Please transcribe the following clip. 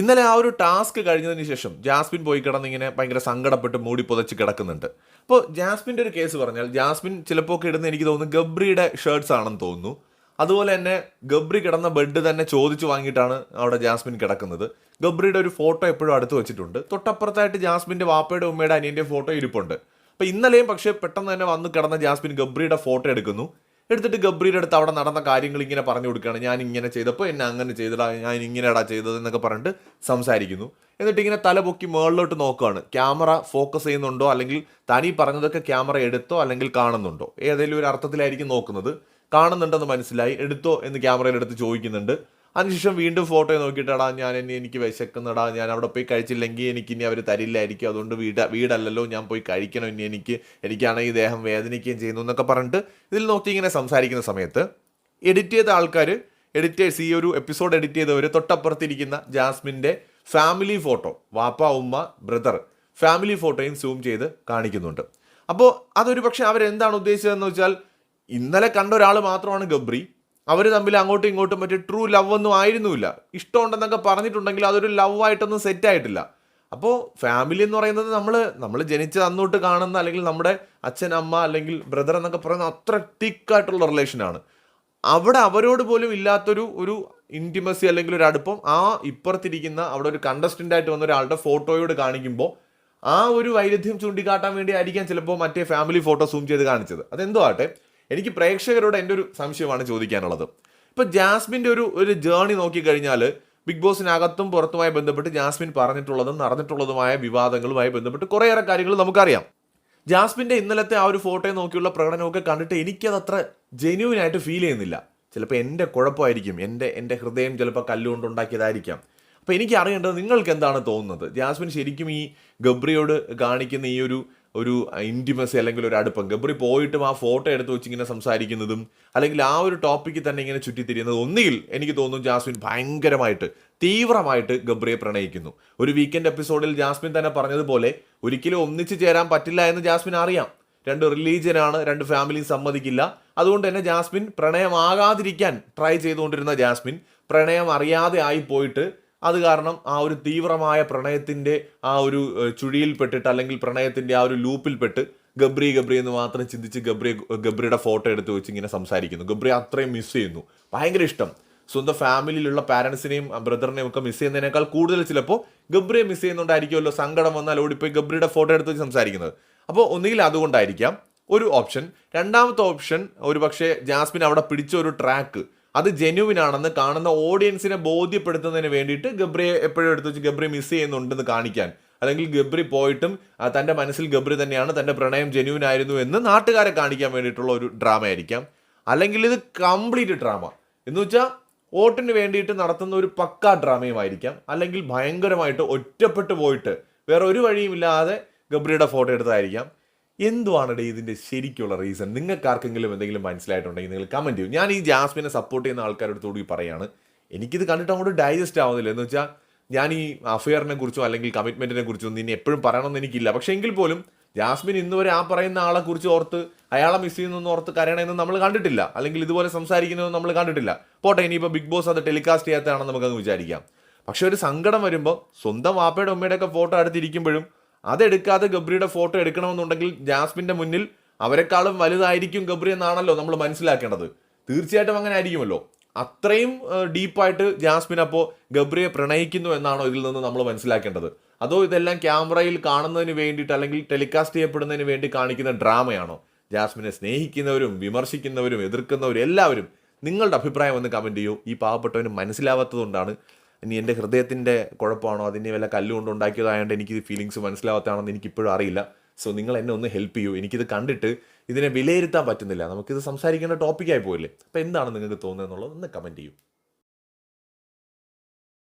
ഇന്നലെ ആ ഒരു ടാസ്ക് കഴിഞ്ഞതിന് ശേഷം ജാസ്മിൻ പോയി കിടന്നിങ്ങനെ ഭയങ്കര സങ്കടപ്പെട്ട് മൂടി പുതച്ച് കിടക്കുന്നുണ്ട്. അപ്പോൾ ജാസ്മിന്റെ ഒരു കേസ് പറഞ്ഞാൽ ജാസ്മിൻ ചിലപ്പോൾ കിടന്ന് എനിക്ക് തോന്നുന്നു ഗബ്രിയുടെ ഷർട്ട്സ് ആണെന്ന് തോന്നുന്നു. അതുപോലെ തന്നെ ഗബ്രി കിടന്ന ബെഡ് തന്നെ ചോദിച്ചു വാങ്ങിയിട്ടാണ് അവിടെ ജാസ്മിൻ കിടക്കുന്നത്. ഗബ്രിയുടെ ഒരു ഫോട്ടോ എപ്പോഴും അടുത്ത് വെച്ചിട്ടുണ്ട്. തൊട്ടപ്പുറത്തായിട്ട് ജാസ്മിന്റെ വാപ്പയുടെ ഉമ്മയുടെ അനിയന്റെ ഫോട്ടോ ഇരിപ്പുണ്ട്. അപ്പോൾ ഇന്നലെയും പക്ഷേ പെട്ടെന്ന് തന്നെ വന്ന് കിടന്ന ജാസ്മിൻ ഗബ്രിയുടെ ഫോട്ടോ എടുക്കുന്നു. എടുത്തിട്ട് ഗബ്രിയുടെ അടുത്ത് അവിടെ നടന്ന കാര്യങ്ങൾ ഇങ്ങനെ പറഞ്ഞു കൊടുക്കുകയാണ്. ഞാൻ ഇങ്ങനെ ചെയ്തപ്പോൾ എന്നെ അങ്ങനെ ചെയ്തടാ ഞാൻ ഇങ്ങനെടാ ചെയ്തത് എന്നൊക്കെ പറഞ്ഞിട്ട് സംസാരിക്കുന്നു. എന്നിട്ട് ഇങ്ങനെ തല പൊക്കി മുകളിലോട്ട് നോക്കുകയാണ്. ക്യാമറ ഫോക്കസ് ചെയ്യുന്നുണ്ടോ? അല്ലെങ്കിൽ തനി പറഞ്ഞതൊക്കെ ക്യാമറ എടുത്തോ? അല്ലെങ്കിൽ കാണുന്നുണ്ടോ? ഏതെങ്കിലും ഒരു അർത്ഥത്തിലായിരിക്കും നോക്കുന്നത്. കാണുന്നുണ്ടെന്ന് മനസ്സിലായി. എടുത്തോ എന്ന് ക്യാമറയിലെടുത്ത് ചോദിക്കുന്നുണ്ട്. അതിനുശേഷം വീണ്ടും ഫോട്ടോ നോക്കിയിട്ടടാ ഞാൻ ഇനി എനിക്ക് വിശക്കുന്നടാ ഞാൻ അവിടെ പോയി കഴിച്ചില്ലെങ്കിൽ എനിക്ക് ഇനി അവർ തരില്ലായിരിക്കും. അതുകൊണ്ട് വീട് വീടല്ലല്ലോ ഞാൻ പോയി കഴിക്കണം ഇനി എനിക്ക് എനിക്കാണെങ്കിൽ ദേഹം വേദനിക്കുകയും ചെയ്യുന്നു എന്നൊക്കെ പറഞ്ഞിട്ട് ഇതിൽ നോക്കി ഇങ്ങനെ സംസാരിക്കുന്ന സമയത്ത് എഡിറ്റ് ചെയ്ത ആൾക്കാർ എഡിറ്റേഴ്സ് ഈ ഒരു എപ്പിസോഡ് എഡിറ്റ് ചെയ്തവർ തൊട്ടപ്പുറത്തിരിക്കുന്ന ജാസ്മിന്റെ ഫാമിലി ഫോട്ടോ വാപ്പ ഉമ്മ ബ്രദർ ഫാമിലി ഫോട്ടോയും സൂം ചെയ്ത് കാണിക്കുന്നുണ്ട്. അപ്പോൾ അതൊരു പക്ഷേ അവരെന്താണ് ഉദ്ദേശിച്ചതെന്ന് വെച്ചാൽ ഇന്നലെ കണ്ട ഒരാൾ മാത്രമാണ് ഗബ്രി അവർ തമ്മിൽ അങ്ങോട്ടും ഇങ്ങോട്ടും മറ്റേ ട്രൂ ലവ് ഒന്നും ആയിരുന്നില്ല ഇഷ്ടമുണ്ടെന്നൊക്കെ പറഞ്ഞിട്ടുണ്ടെങ്കിൽ അതൊരു ലവ് ആയിട്ടൊന്നും സെറ്റ് ആയിട്ടില്ല. അപ്പോൾ ഫാമിലി എന്ന് പറയുന്നത് നമ്മൾ നമ്മൾ ജനിച്ച അന്നോട്ട് കാണുന്ന അല്ലെങ്കിൽ നമ്മുടെ അച്ഛൻ അമ്മ അല്ലെങ്കിൽ ബ്രദർ എന്നൊക്കെ പറയുന്ന അത്ര തിക്കായിട്ടുള്ള റിലേഷനാണ് അവിടെ അവരോട് പോലും ഇല്ലാത്തൊരു ഒരു ഇന്റിമസി അല്ലെങ്കിൽ ഒരു അടുപ്പം ആ ഇപ്പുറത്തിരിക്കുന്ന അവിടെ ഒരു കണ്ടസ്റ്റന്റ് ആയിട്ട് വന്ന ഒരാളുടെ ഫോട്ടോയോട് കാണിക്കുമ്പോൾ ആ ഒരു വൈരുദ്ധ്യം ചൂണ്ടിക്കാട്ടാൻ വേണ്ടി ആയിരിക്കാം ചിലപ്പോൾ മറ്റേ ഫാമിലി ഫോട്ടോ സൂം ചെയ്ത് കാണിച്ചത്. അതെന്തോ ആട്ടെ എനിക്ക് പ്രേക്ഷകരോട് എന്റെ ഒരു സംശയമാണ് ചോദിക്കാനുള്ളത്. ഇപ്പോൾ ജാസ്മിന്റെ ഒരു ഒരു ജേണി നോക്കിക്കഴിഞ്ഞാൽ ബിഗ് ബോസിനകത്തും പുറത്തുമായി ബന്ധപ്പെട്ട് ജാസ്മിൻ പറഞ്ഞിട്ടുള്ളതും നടന്നിട്ടുള്ളതുമായ വിവാദങ്ങളുമായി ബന്ധപ്പെട്ട് കുറേയേറെ കാര്യങ്ങൾ നമുക്കറിയാം. ജാസ്മിന്റെ ഇന്നലത്തെ ആ ഒരു ഫോട്ടോയെ നോക്കിയുള്ള പ്രകടനമൊക്കെ കണ്ടിട്ട് എനിക്കത് അത്ര ജെന്യൂൻ ആയിട്ട് ഫീൽ ചെയ്യുന്നില്ല. ചിലപ്പോൾ എന്റെ കുഴപ്പമായിരിക്കും എന്റെ എന്റെ ഹൃദയം ചിലപ്പോൾ കല്ലുകൊണ്ട് ഉണ്ടാക്കിയതായിരിക്കാം അപ്പോൾ എനിക്ക് അറിയേണ്ടത് നിങ്ങൾക്ക് എന്താണ് തോന്നുന്നത്? ജാസ്മിൻ ശരിക്കും ഈ ഗബ്രിയോട് കാണിക്കുന്ന ഈ ഒരു ഒരു ഇന്റിമസി അല്ലെങ്കിൽ ഒരു അടുപ്പം. ഗബ്രി പോയിട്ടും ആ ഫോട്ടോ എടുത്ത് വെച്ച് ഇങ്ങനെ സംസാരിക്കുന്നതും അല്ലെങ്കിൽ ആ ഒരു ടോപ്പിക്ക് തന്നെ ഇങ്ങനെ ചുറ്റിത്തിരിയുന്നത് ഒന്നുകിൽ എനിക്ക് തോന്നുന്നു ജാസ്മിൻ ഭയങ്കരമായിട്ട് തീവ്രമായിട്ട് ഗബ്രിയെ പ്രണയിക്കുന്നു. ഒരു വീക്കെൻഡ് എപ്പിസോഡിൽ ജാസ്മിൻ തന്നെ പറഞ്ഞതുപോലെ ഒരിക്കലും ഒന്നിച്ചു ചേരാൻ പറ്റില്ല എന്ന് ജാസ്മിൻ അറിയാം. രണ്ട് റിലീജിയനാണ് രണ്ട് ഫാമിലിയും സമ്മതിക്കില്ല. അതുകൊണ്ട് തന്നെ ജാസ്മിൻ പ്രണയമാകാതിരിക്കാൻ ട്രൈ ചെയ്തുകൊണ്ടിരുന്ന ജാസ്മിൻ പ്രണയം അറിയാതെ ആയി പോയിട്ട് അത് കാരണം ആ ഒരു തീവ്രമായ പ്രണയത്തിന്റെ ആ ഒരു ചുഴിയിൽപ്പെട്ടിട്ട് അല്ലെങ്കിൽ പ്രണയത്തിന്റെ ആ ഒരു ലൂപ്പിൽപ്പെട്ട് ഗബ്രി ഗബ്രി എന്ന് മാത്രം ചിന്തിച്ച് ഗബ്രി ഗബ്രിയുടെ ഫോട്ടോ എടുത്ത് വെച്ച് ഇങ്ങനെ സംസാരിക്കുന്നു. ഗബ്രി അത്രയും മിസ് ചെയ്യുന്നു. ഭയങ്കര ഇഷ്ടം. സ്വന്തം ഫാമിലിയിലുള്ള പാരൻസിനെയും ബ്രദറിനെയും ഒക്കെ മിസ് ചെയ്യുന്നതിനേക്കാൾ കൂടുതൽ ചിലപ്പോൾ ഗബ്രിയെ മിസ് ചെയ്യുന്നുണ്ടായിരിക്കുമല്ലോ സങ്കടം വന്നാൽ ഓടിപ്പോയി ഗബ്രിയുടെ ഫോട്ടോ എടുത്ത് വെച്ച് സംസാരിക്കുന്നത്. അപ്പോൾ ഒന്നുകിൽ അതുകൊണ്ടായിരിക്കാം. ഒരു ഓപ്ഷൻ രണ്ടാമത്തെ ഓപ്ഷൻ ഒരു പക്ഷേ ജാസ്മിൻ അവിടെ പിടിച്ച ഒരു ട്രാക്ക് അത് ജെന്യുവിൻ ആണെന്ന് കാണുന്ന ഓഡിയൻസിനെ ബോധ്യപ്പെടുത്തുന്നതിന് വേണ്ടിയിട്ട് ഗബ്രിയെ എപ്പോഴും എടുത്തു വെച്ച് ഗബ്രി മിസ് ചെയ്യുന്നുണ്ടെന്ന് കാണിക്കാൻ. അല്ലെങ്കിൽ ഗബ്രി പോയിട്ടും തന്റെ മനസ്സിൽ ഗബ്രി തന്നെയാണ് തന്റെ പ്രണയം ജെന്യുവിൻ ആയിരുന്നു എന്ന് നാട്ടുകാരെ കാണിക്കാൻ വേണ്ടിയിട്ടുള്ള ഒരു ഡ്രാമ ആയിരിക്കാം അല്ലെങ്കിൽ ഇത് കംപ്ലീറ്റ് ഡ്രാമ എന്ന് വെച്ചാൽ വോട്ടിന് വേണ്ടിയിട്ട് നടത്തുന്ന ഒരു പക്കാ ഡ്രാമയുമായിരിക്കാം. അല്ലെങ്കിൽ ഭയങ്കരമായിട്ട് ഒറ്റപ്പെട്ടു പോയിട്ട് വേറെ ഒരു വഴിയുമില്ലാതെ ഗബ്രിയുടെ ഫോട്ടോ എടുത്തതായിരിക്കാം. എന്തുവാണ് ഇതിന്റെ ശരിക്കുള്ള റീസൺ നിങ്ങൾക്ക് ആർക്കെങ്കിലും എന്തെങ്കിലും മനസ്സിലായിട്ടുണ്ടെങ്കിൽ നിങ്ങൾ കമന്റ് ചെയ്യും. ഞാൻ ഈ ജാസ്മിനെ സപ്പോർട്ട് ചെയ്യുന്ന ആൾക്കാരോട് കൂടി പറയാണ്. എനിക്കിത് കണ്ടിട്ട് അങ്ങോട്ട് ഡൈജസ്റ്റ് ആവുന്നില്ല. എന്ന് വെച്ചാൽ ഞാൻ ഈ അഫെയറിനെ കുറിച്ചോ അല്ലെങ്കിൽ കമ്മിറ്റ്മെന്റിനെ കുറിച്ചോ ഒന്നും ഇനി എപ്പോഴും പറയണമെന്ന് എനിക്കില്ല. പക്ഷേ എങ്കിൽ പോലും ജാസ്മിൻ ഇന്ന് വരെ ആ പറയുന്ന ആളെ കുറിച്ച് ഓർത്ത് അയാളെ മിസ് ചെയ്യുന്നു ഓർത്ത് കരയണമെന്ന് നമ്മൾ കണ്ടിട്ടില്ല. അല്ലെങ്കിൽ ഇതുപോലെ സംസാരിക്കുന്നതെന്ന് നമ്മൾ കണ്ടിട്ടില്ല. പോട്ടെ ഇനിയിപ്പോൾ ബിഗ് ബോസ് അത് ടെലികാസ്റ്റ് ചെയ്യാത്തതാണെന്ന് നമുക്കങ്ങ് വിചാരിക്കാം. പക്ഷെ ഒരു സങ്കടം വരുമ്പോൾ സ്വന്തം വാപ്പയുടെ ഉമ്മയുടെ ഒക്കെ ഫോട്ടോ അടുത്തിരിക്കുമ്പോഴും അതെടുക്കാതെ ഗബ്രിയുടെ ഫോട്ടോ എടുക്കണമെന്നുണ്ടെങ്കിൽ ജാസ്മിന്റെ മുന്നിൽ അവരെക്കാളും വലുതായിരിക്കും ഗബ്രി എന്നാണല്ലോ നമ്മൾ മനസ്സിലാക്കേണ്ടത്. തീർച്ചയായിട്ടും അങ്ങനെ ആയിരിക്കുമല്ലോ. അത്രയും ഡീപ്പായിട്ട് ജാസ്മിൻ അപ്പോൾ ഗബ്രിയെ പ്രണയിക്കുന്നു എന്നാണോ ഇതിൽ നിന്ന് നമ്മൾ മനസ്സിലാക്കേണ്ടത്. അതോ ഇതെല്ലാം ക്യാമറയിൽ കാണുന്നതിന് വേണ്ടിയിട്ട് അല്ലെങ്കിൽ ടെലികാസ്റ്റ് ചെയ്യപ്പെടുന്നതിന് വേണ്ടി കാണിക്കുന്ന ഡ്രാമയാണോ? ജാസ്മിനെ സ്നേഹിക്കുന്നവരും വിമർശിക്കുന്നവരും എതിർക്കുന്നവരും എല്ലാവരും നിങ്ങളുടെ അഭിപ്രായം ഒന്ന് കമന്റ് ചെയ്യൂ. ഈ പാവപ്പെട്ടവന് മനസ്സിലാവാത്തതുകൊണ്ടാണ് ഇനി എന്റെ ഹൃദയത്തിന്റെ കുഴപ്പമാണോ? അതിന്റെ വല്ല കല്ലുകൊണ്ട് ഉണ്ടാക്കിയതായതുകൊണ്ട് എനിക്ക് ഫീലിങ്സ് മനസ്സിലാവാത്തതാണെന്ന് എനിക്കിപ്പോഴും അറിയില്ല. സോ നിങ്ങൾ എന്നെ ഒന്ന് ഹെൽപ്പ് ചെയ്യൂ. എനിക്കിത് കണ്ടിട്ട് ഇതിനെ വിലയിരുത്താൻ പറ്റുന്നില്ല. നമുക്കിത് സംസാരിക്കേണ്ട ടോപ്പിക്കായി പോയില്ലേ? അപ്പോൾ എന്താണ് നിങ്ങൾക്ക് തോന്നുന്നത് എന്നുള്ളത് ഒന്ന് കമന്റ് ചെയ്യൂ.